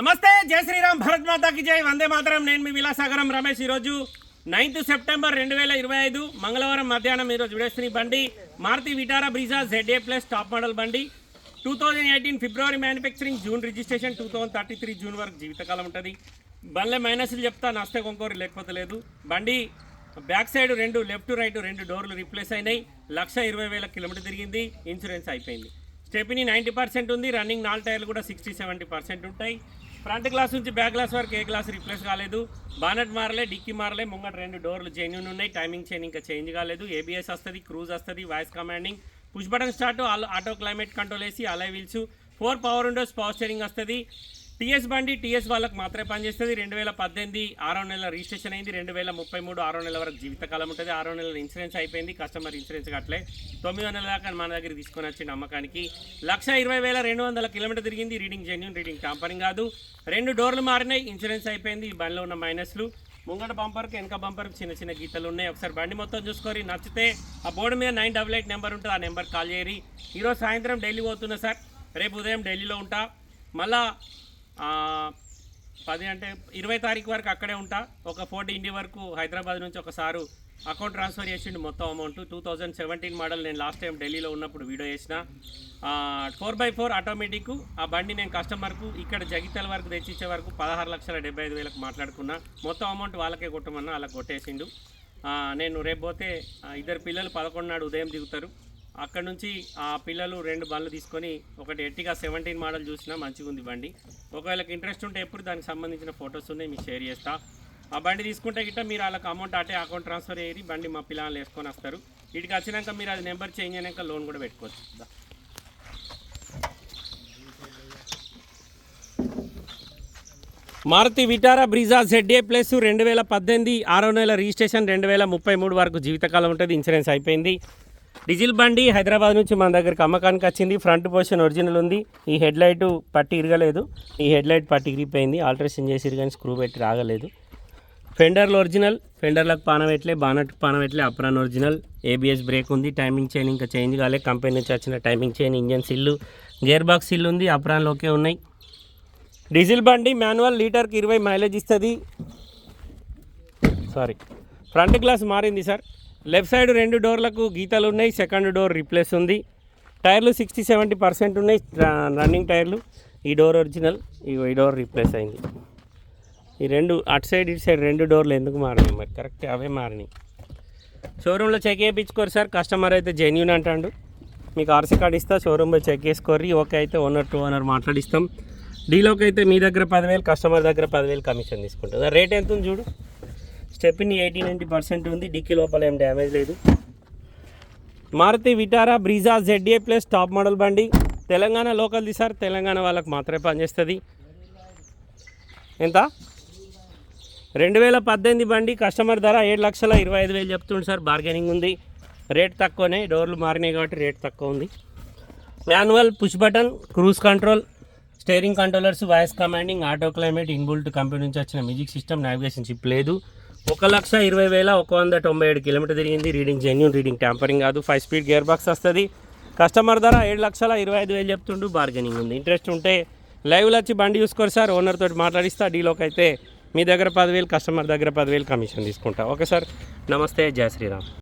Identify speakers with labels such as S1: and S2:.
S1: నమస్తే జై శ్రీరామ్ భరత్ మాతాకి జై. వందే మాతరం. నేను మీ విలాసాగరం రమేష్. ఈరోజు నైన్త్ సెప్టెంబర్ రెండు వేల ఇరవై ఐదు మంగళవారం మధ్యాహ్నం ఈరోజు విడేస్తున్న బండి Maruti Vitara Brezza ZA plus top model బండి. Two thousand eighteen February manufacturing June registration two thousand thirty three June వరకు జీవితకాలం ఉంటుంది. బండ్లే మైనస్లు చెప్తా నష్టం కొంకోరు లేకపోతే లేదు. బండి బ్యాక్ సైడ్ రెండు లెఫ్ట్ రైట్ రెండు డోర్లు రీప్లేస్ అయినాయి. లక్ష ఇరవై వేల కిలోమీటర్ తిరిగింది ఇన్సూరెన్స్ అయిపోయింది. స్టెపిని నైంటీ పర్సెంట్ ఉంది రన్నింగ్ నాలుగు టైర్లు కూడా సిక్స్టీ సెవెంటీ పర్సెంట్ ఉంటాయి. ఫ్రంట్ గ్లాస్ నుంచి బ్యాక్ గ్లాస్ వరకు ఏ గ్లాస్ రిప్లేస్ కాలేదు. బానట్ మారలే డిక్కీ మారలే ముంగట రెండు డోర్లు జెన్యున్ ఉన్నాయి టైమింగ్ చైన్ ఇంకా చేంజ్ కాలేదు. ఏబిఎస్ వస్తుంది క్రూజ్ వస్తుంది voice commanding push button start auto climate control వేసి alloy wheels four power windows power steering వస్తుంది. టీఎస్ బండి టీఎస్ వాళ్ళకి మాత్రమే పనిచేస్తుంది. రెండు వేల పద్దెనిమిది ఆరో నెలల రిజిస్ట్రేషన్ అయింది. రెండు వేల ముప్పై మూడు ఆరో నెలల వరకు జీవితకాలం ఉంటుంది. ఆరో నెలల ఇన్సూరెన్స్ అయిపోయింది. కస్టమర్ ఇన్సూరెన్స్ కట్టలే. తొమ్మిదో నెలల దాకా మన దగ్గర తీసుకొని వచ్చింది అమ్మకానికి లక్ష ఇరవై వేల రెండు వందల కిలోమీటర్ తిరిగింది. రీడింగ్ జెన్యున్ రీడింగ్ టాంపరింగ్ కాదు. రెండు డోర్లు మారినాయి. ఇన్సూరెన్స్ అయిపోయింది. ఈ బండిలో ఉన్న మైనస్లు. ముంగట బంపర్కి వెనక బంపర్కి చిన్న చిన్న గీతలు ఉన్నాయి. ఒకసారి బండి మొత్తం చూసుకొని నచ్చితే ఆ బోర్డు మీద నైన్ డబల్ ఎయిట్ నెంబర్ ఉంటుంది. ఆ నెంబర్ కాల్ చేయరి ఈరోజు సాయంత్రం ఢిల్లీ పోతున్నా సార్. రేపు ఉదయం ఢిల్లీలో ఉంటా. మళ్ళా పది అంటే ఇరవై తారీఖు వరకు అక్కడే ఉంటా. ఒక ఫోర్టీ ఇండి వరకు హైదరాబాద్ నుంచి ఒకసారి అకౌంట్ ట్రాన్స్ఫర్ చేసిండు మొత్తం amount. Two thousand seventeen model నేను లాస్ట్ టైం ఢిల్లీలో ఉన్నప్పుడు వీడియో చేసిన. ఫోర్ బై ఫోర్ ఆటోమేటిక్ ఆ బండి నేను కస్టమర్కు ఇక్కడ జగిత్యాల వరకు తెచ్చిచ్చే వరకు పదహారు లక్షల డెబ్బై ఐదు వేలకు మాట్లాడుకున్నా. మొత్తం అమౌంట్ వాళ్ళకే కొట్టమన్నా అలా కొట్టేసిండు. నేను రేపు పోతే ఇద్దరు పిల్లలు పదకొండు నాడు ఉదయం దిగుతారు. అక్కడ నుంచి ఆ పిల్లలు రెండు బండ్లు తీసుకొని ఒకటి ఎట్టిగా సెవెంటీన్ మోడల్ చూసినా మంచిగా ఉంది బండి. ఒకవేళ ఇంట్రెస్ట్ ఉంటే ఎప్పుడు దానికి సంబంధించిన ఫొటోస్ ఉన్నాయి మీకు షేర్ చేస్తా. ఆ బండి తీసుకుంటే గిట్ట మీరు వాళ్ళకి అమౌంట్ అటే అకౌంట్ ట్రాన్స్ఫర్ అయ్యి బండి మా పిల్లలు వేసుకొని వస్తారు. వీటికి వచ్చినాక మీరు అది నెంబర్ చేంజ్ అయినాక లోన్ కూడా పెట్టుకోవచ్చు. Maruti Vitara Brezza ZA plus రెండు వేల పద్దెనిమిది ఆరో నెల రిజిస్ట్రేషన్ రెండు వేల ముప్పై మూడు వరకు జీవితకాలం ఉంటుంది ఇన్సూరెన్స్ అయిపోయింది. డీజిల్ బండి హైదరాబాద్ నుంచి మన దగ్గరికి అమ్మకానికి వచ్చింది. ఫ్రంట్ పోర్షన్ ఒరిజినల్ ఉంది. ఈ హెడ్ లైట్ పట్టి ఇరగలేదు. ఈ హెడ్ లైట్ పట్టి ఇరిగిపోయింది. ఆల్ట్రేషన్ చేసిరు కానీ స్క్రూ పెట్టి రాగలేదు. ఫెండర్లు ఒరిజినల్. ఫెండర్లకు పానం పెట్టలే బానట్ పాన పెట్టలే అప్రాన్ ఒరిజినల్. ఏబిఎస్ బ్రేక్ ఉంది. టైమింగ్ చైన్ ఇంకా చేంజ్ కాలే. కంపెనీ నుంచి వచ్చిన timing chain engine seal gear box seal ఉంది. అప్రాన్లు ఓకే ఉన్నాయి. డీజిల్ బండి మాన్యువల్ లీటర్కి ఇరవై మైలేజ్ ఇస్తుంది. సారీ. ఫ్రంట్ గ్లాస్ మారింది సార్. లెఫ్ట్ సైడ్ రెండు డోర్లకు గీతలు ఉన్నాయి సెకండ్ డోర్ రీప్లేస్ ఉంది. టైర్లు సిక్స్టీ సెవెంటీ పర్సెంట్ ఉన్నాయి రన్నింగ్ టైర్లు. ఈ డోర్ ఒరిజినల్ ఈ ఈ డోర్ రీప్లేస్ అయింది. ఈ రెండు అటు సైడ్ ఇటు సైడ్ రెండు డోర్లు ఎందుకు మారినాయి మరి? కరెక్ట్ అవే మారినాయి. షోరూంలో చెక్ చేయించుకోరు సార్ కస్టమర్ అయితే జెన్యున్ అంటాడు. మీకు ఆర్సీ కార్డు ఇస్తా షోరూంలో చెక్ చేసుకోర్రి. ఓకే అయితే ఓనర్ టూ ఓనర్ మాట్లాడిస్తాం. డీలోకి అయితే మీ దగ్గర పదివేలు కస్టమర్ దగ్గర పదివేలు కమిషన్ తీసుకుంటుంది. రేట్ ఎంత ఉంది చూడు? స్టెప్ని ఎయిటీ నైంటీ పర్సెంట్ ఉంది. డిక్కీ లోపల ఏం డ్యామేజ్ లేదు. Maruti Vitara Brezza ZA plus top model బండి. తెలంగాణ లోకల్ది సార్. తెలంగాణ వాళ్ళకి మాత్రమే పనిచేస్తుంది. ఎంత? రెండు వేల పద్దెనిమిది బండి కస్టమర్ ధర ఏడు లక్షల ఇరవై ఐదు వేలు చెప్తుంది సార్. బార్గెనింగ్ ఉంది. రేట్ తక్కువనే. డోర్లు మారినాయి కాబట్టి రేట్ తక్కువ ఉంది. Manual push button cruise control steering controllers voice commanding auto climate inbuilt company నుంచి వచ్చిన మ్యూజిక్ సిస్టమ్ నావిగేషన్ చిప్ లేదు. ఒక లక్ష ఇరవై వేల ఒక వంద తొంభై ఏడు కిలోమీటర్ తిరిగింది. రీడింగ్ జెన్యున్ రీడింగ్ ట్యాంపరింగ్ కాదు. ఫైవ్ స్పీడ్ గేర్ బాక్స్ వస్తుంది. కస్టమర్ ధర ఏడు లక్షల ఇరవై ఐదు వేలు చెప్తుండు. బార్గెనింగ్ ఉంది. ఇంట్రెస్ట్ ఉంటే లైవ్లో వచ్చి బండి చూసుకోరు సార్. ఓనర్ తోటి మాట్లాడిస్తా. డీలోకి అయితే మీ దగ్గర పదివేలు కస్టమర్ దగ్గర పదివేలు కమిషన్ తీసుకుంటా. Okay sir. నమస్తే. జయ శ్రీరామ్.